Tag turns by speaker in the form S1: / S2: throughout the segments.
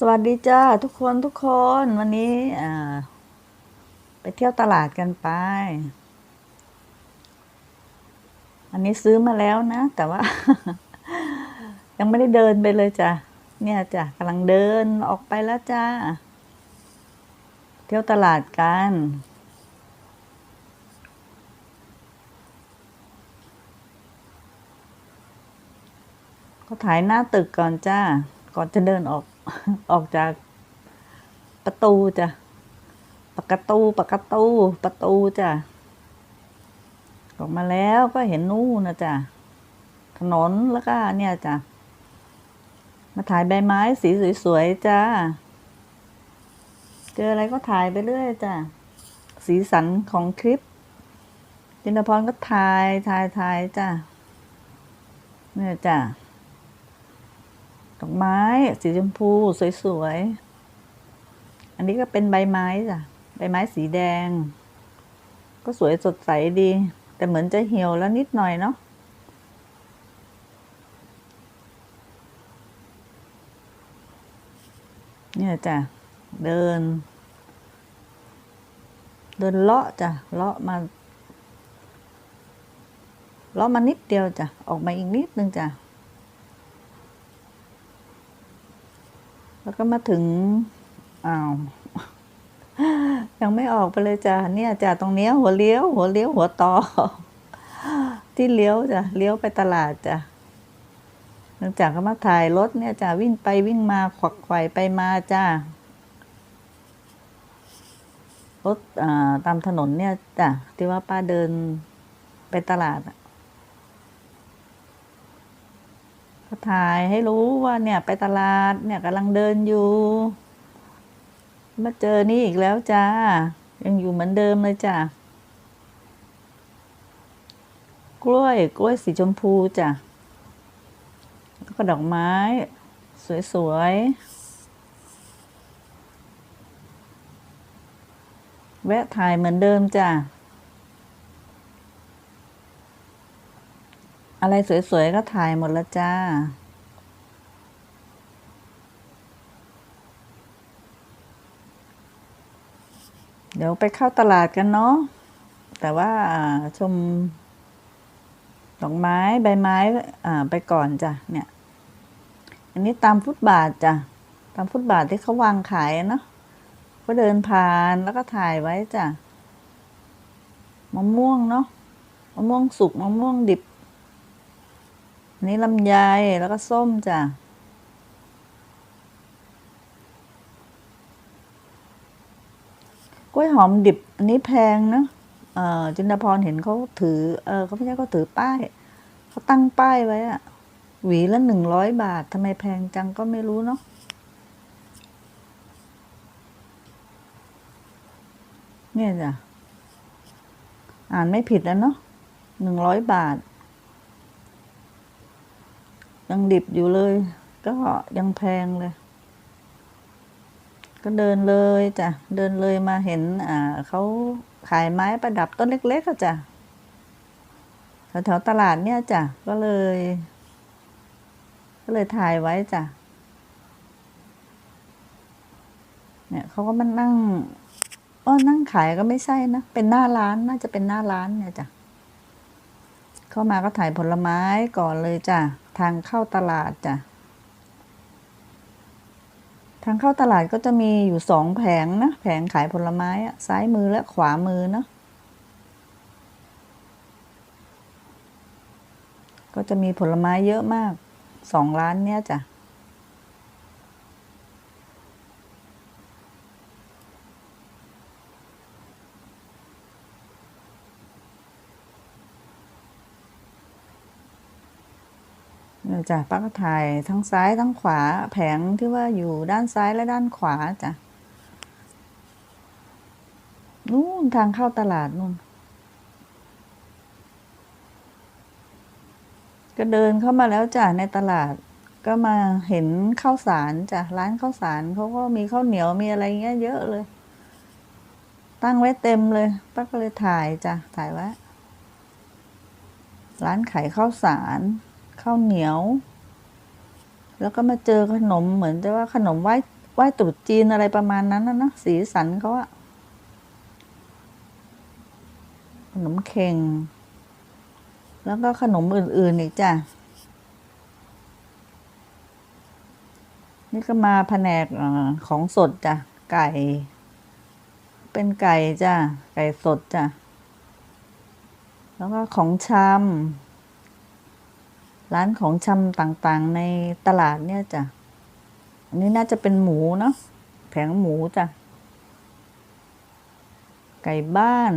S1: สวัสดีจ้าทุกคนทุกคนวันนี้ไปเที่ยวตลาดกันไป อันนี้ซื้อมาแล้วนะ แต่ว่า ยังไม่ได้เดินไปเลยจ้ะเนี่ยจ้ะกำลังเดินออกไปแล้วจ้าเที่ยวตลาดกันก็ถ่ายหน้าตึกก่อนจ้า ก่อนจะเดินออก ออกจากประตูจ้ะประตูประตูประตูจ้ะออกมาแล้วก็เห็นนู่นนะจ้ะถนนแล้วก็เนี่ยจ้ะมาถ่ายใบไม้สีสวยๆจ้าเจออะไรก็ถ่ายไปเรื่อยจ้ะสีสันของคลิป จินพรก็ถ่ายถ่ายถ่ายจ้ะเนี่ยจ้ะ ดอกไม้ สีชมพูสวยๆ อันนี้ก็เป็นใบไม้จ้ะ ใบไม้สีแดง ก็สวยสดใสดี แต่เหมือนจะเหี่ยวแล้วนิดหน่อยเนาะเนี่ยจ้ะ เดิน เดินเลาะจ้ะ เลาะมาเลาะมานิดเดียวจ้ะ ออกมาอีกนิดนึงจ้ะ แล้วก็มาถึงอ้าวยังไม่ออกไปเลยจ้ะเนี่ยจ้ะตรงเนี้ยหัวเลี้ยว หัวเลี้ยวหัวต่อ ที่เลี้ยวจ้ะเลี้ยวไปตลาดจ้ะหลังจากก็มาถ่ายรถเนี่ยจ้ะวิ่งไปวิ่งมาขวักไขว่ไปมาจ้ะรถอ่าตามถนนเนี่ยจ้ะที่ว่าป้าเดินไปตลาดอะก็ ถ่ายให้รู้ว่าเนี่ยไปตลาดเนี่ยกำลังเดินอยู่ มาเจอนี่อีกแล้วจ้า ยังอยู่เหมือนเดิมเลยจ้ะกล้วยกล้วยสีชมพูจ้ะแล้วก็ดอกไม้ สวยๆ แวะถ่ายเหมือนเดิมจ้ะ อะไรสวยๆก็ถ่ายหมดแล้วจ้า เดี๋ยวไปเข้าตลาดกันเนาะ แต่ว่าชมดอกไม้ใบไม้ไปก่อนจ้ะเนี่ย อันนี้ตามฟุตบาทจ้ะ ตามฟุตบาทที่เขาวางขายเนาะ ก็เดินผ่านแล้วก็ถ่ายไว้จ้ะ มะม่วงเนาะ มะม่วงสุกมะม่วงดิบ นนี้ลำไยแล้วก็ส้มจ้ะกล้วยหอมดิบอันนี้แพงนะเอ่อจินดาพรเห็นเขาถือ เออเขาไม่ใช่เขาถือป้ายเขาตั้งป้ายไว้อะหวีละหนึ่งร้อยบาททำไมแพงจังก็ไม่รู้เนาะเนี่ยจ้ะ อ่านไม่ผิดแล้วเนาะหนึ่งร้อยบาท ยังดิบอยู่เลย ก็ยังแพงเลย ก็เดินเลยจ้ะ เดินเลยมาเห็น อ่าเขาขายไม้ประดับต้นเล็กๆก็จ้ะแถวๆตลาดเนี่ยจ้ะ ก็เลย ก็เลยถ่ายไว้จ้ะ เนี่ยเขาก็มานั่งเออนั่งขายก็ไม่ใช่นะ เป็นหน้าร้าน น่าจะเป็นหน้าร้านเนี่ยจ้ะ เข้ามาก็ถ่ายผลไม้ก่อนเลยจ้ะ ทางเข้าตลาดจ้ะ ทางเข้าตลาดก็จะมีอยู่สองแผงนะ แผงขายผลไม้อะซ้ายมือและขวามือเนาะ ก็จะมีผลไม้เยอะมากสองร้านเนี้ยจ้ะ จ้ะป้าก็ถ่ายทั้งซ้ายทั้งขวาแผงที่ว่าอยู่ด้านซ้ายและด้านขวาจ้ะนู่นทางเข้าตลาดนู่น ก็เดินเข้ามาแล้วจ้ะในตลาดก็มาเห็นข้าวสารจ้ะร้านข้าวสารเขาก็มีข้าวเหนียวมีอะไรเงี้ยเยอะเลย ตั้งไว้เต็มเลยป้าก็เลยถ่ายจ้ะถ่ายไว้ร้านขายข้าวสาร ข้าวเหนียว แล้วก็มาเจอขนมเหมือนจะว่าขนมไหว้ไหว้ตรุษจีนอะไรประมาณนั้นนะนะสีสันเขาอะขนมเข่งแล้วก็ขนมอื่นๆอีกจ้ะนี่ก็มาแผนกของสดจ้ะไก่ เป็นไก่จ้ะไก่สดจ้ะแล้วก็ของชำ ร้านของชำต่างๆในตลาดเนี่ยจ้ะ อันนี้น่าจะเป็นหมูเนาะ แผงหมูจ้ะ ไก่บ้าน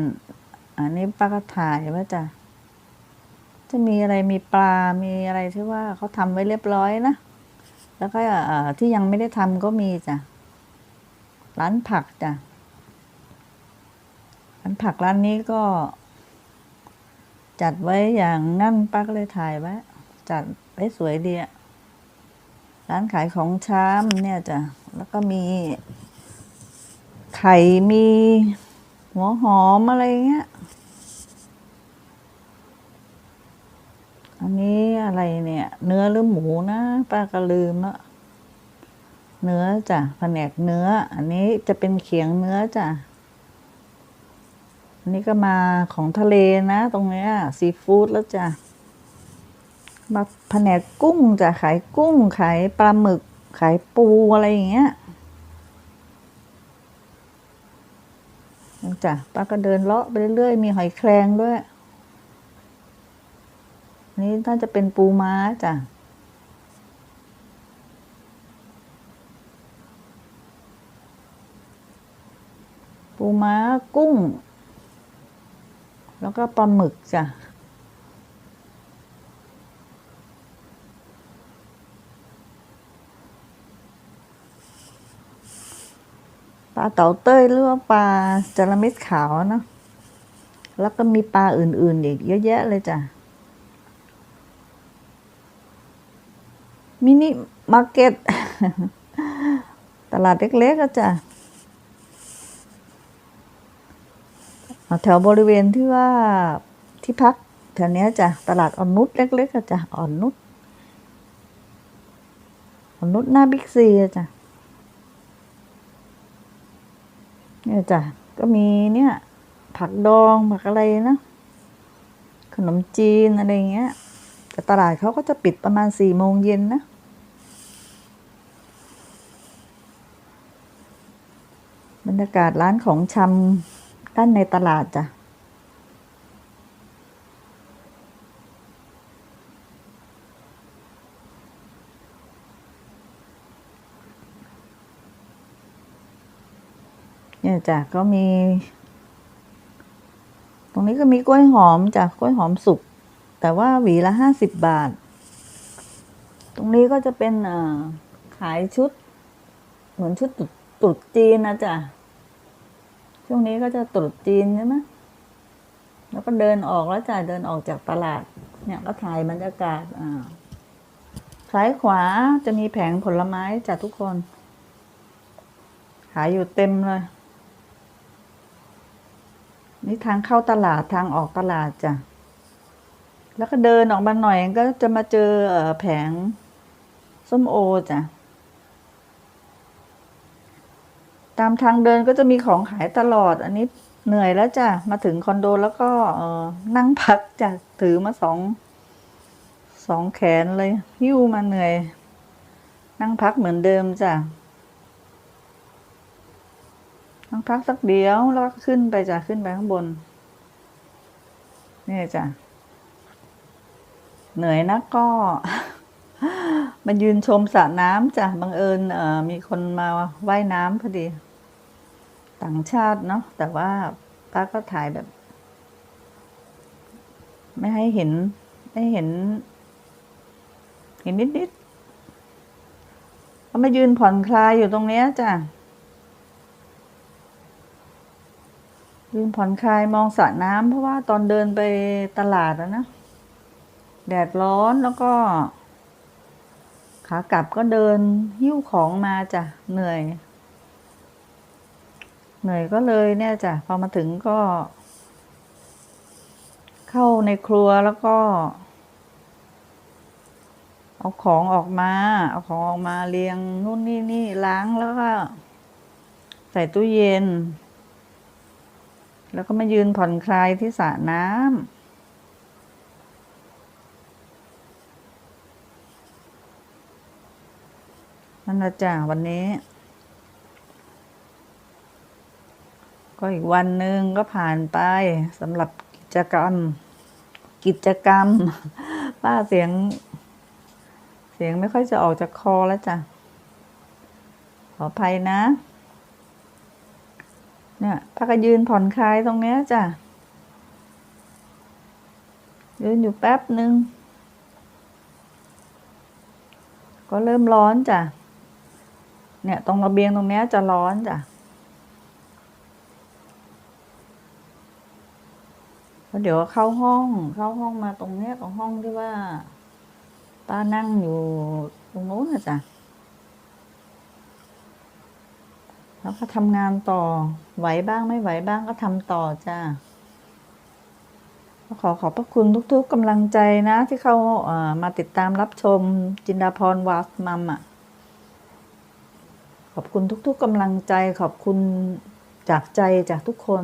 S1: อันนี้ป้าก็ถ่ายว่าจ้ะ จะมีอะไรมีปลา มีอะไรที่ว่าเขาทำไว้เรียบร้อยนะ แล้วก็ที่ยังไม่ได้ทำก็มีจ้ะ ร้านผักจ้ะ ร้านผักร้านนี้ก็ จัดไว้อย่างนั่นป้าก็เลยถ่ายไว้ จัดไว้สวยดีอะร้านขายของชำเนี่ยจ้ะ แล้วก็มี ไข่มีหัวหอมอะไรเงี้ย อันนี้อะไรเนี่ย เนื้อหรือหมูนะป้าก็ลืมละเนื้อจ้ะแผนกเนื้อ อันนี้จะเป็นเขียงเนื้อจ้ะ อันนี้ก็มาของทะเลนะ ตรงเนี้ยซีฟู้ดแล้วจ้ะ มาแผนกกุ้งจะขายกุ้งขายปลาหมึกขายปูอะไรอย่างเงี้ยจ้ะป้าก็เดินเลาะไปเรื่อยๆ มีหอยแครงด้วย นี่น่าจะเป็นปูม้าจ้ะปูม้ากุ้ง แล้วก็ปลาหมึกจ้ะาเต่าเต้ยหรือว่าปลาจระเม็ดขาวเนอะแล้วก็มีปลาอื่น ๆ อีกเยอะแยะเลยจ้ะ มินิมาร์เก็ต ตลาดเล็กๆก็จ้ะแถวบริเวณที่ว่าที่พักแถวนี้จ้ะ ตลาดอ่อนนุชเล็กๆก็จ้ะอ่อนนุชอ่อนนุชหน้าบิ๊กซีอะจ้ะ เนี่ยจ้ะก็มีเนี่ย ผักดองผักอะไรนะ ขนมจีนอะไรเงี้ย แต่ตลาดเขาก็จะปิดประมาณสี่โมงเย็นนะบรรยากาศร้านของชำด้านในตลาดจ้ะ จ้ะก็มี ตรงนี้ก็มีกล้วยหอมจ้ะกล้วยหอมสุก แต่ว่าหวีละห้าสิบบาท ตรงนี้ก็จะเป็นขายชุด เหมือนชุดตรุษตรุษจีนนะจ๊ะช่วงนี้ก็จะตรุษจีนใช่ไหมแล้วก็เดินออกแล้วจ้ะเดินออกจากตลาด เนี่ยก็ถ่ายบรรยากาศอ่าซ้ายขวาจะมีแผงผลไม้จ้ะทุกคน ขายอยู่เต็มเลย นี่ทางเข้าตลาดทางออกตลาดจ้ะ แล้วก็เดินออกมาหน่อยก็จะมาเจอแผงส้มโอจ้ะ ตามทางเดินก็จะมีของขายตลอด อันนี้เหนื่อยแล้วจ้ะ มาถึงคอนโดแล้วก็เออนั่งพักจ้ะ ถือมาสองสองแขนเลย หิ้วมาเหนื่อย นั่งพักเหมือนเดิมจ้ะ นั่งพักสักเดียวแล้วก็ขึ้นไปจ้ะขึ้นไปข้างบน นี่จ้ะ เหนื่อยนะก็ มันยืนชมสระน้ำจ้ะบังเอิญเออมีคนมาว่ายน้ำพอดี ต่างชาติเนาะแต่ว่าป้าก็ถ่ายแบบ ไม่ให้เห็น ไม่เห็น เห็นนิดๆก็มายืนผ่อนคลายอยู่ตรงเนี้ยจ้ะ ยืนผ่อนคลายมองสระน้ำเพราะว่าตอนเดินไปตลาดอะนะ แดดร้อนแล้วก็ ขากลับก็เดินหิ้วของมาจ้ะเหนื่อย เหนื่อยก็เลยเนี่ยจ้ะพอมาถึงก็ เข้าในครัวแล้วก็ เอาของออกมา เอาของออกมาเรียงนู่นนี่นี่ล้างแล้วก็ ใส่ตู้เย็น แล้วก็มายืนผ่อนคลายที่สระน้ำนั่นละจ้ะวันนี้ ก็อีกวันหนึ่งก็ผ่านไปสำหรับกิจกรรม กิจกรรม ป้าเสียง เสียงไม่ค่อยจะออกจากคอแล้วจ้ะ ขออภัยนะ เนี่ยป้าก็ยืนผ่อนคลายตรงเนี้ยจ้ะยืนอยู่แป๊บหนึ่งก็เริ่มร้อนจ้ะ เนี่ยตรงระเบียงตรงเนี้ยจะร้อนจ้ะแล้วเดี๋ยวเข้าห้องเข้าห้องมาตรงเนี้ยตรงห้องที่ว่าป้านั่งอยู่ตรงโน้นนะจ้ะ แล้วก็ทำงานต่อ ไหวบ้างไม่ไหวบ้างก็ทำต่อจ้าก็ขอขอบพระคุณทุกๆกำลังใจนะ ที่เข้าเอ่อมาติดตามรับชมจินดาพรวาสมัมอะ ขอบคุณทุกๆกำลังใจ ขอบคุณจากใจจากทุกคน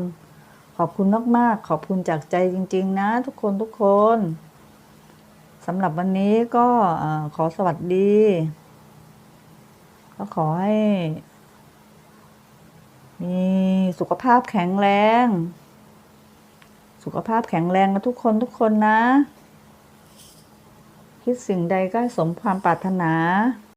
S1: ขอบคุณมากๆ ขอบคุณจากใจจริง ๆ นะ ทุกคนทุกคนสำหรับวันนี้ก็อขอสวัสดี ก็ขอให้ มีสุขภาพแข็งแรง สุขภาพแข็งแรงกันทุกคนทุกคนนะ คิดสิ่งใดก็สมความปรารถนา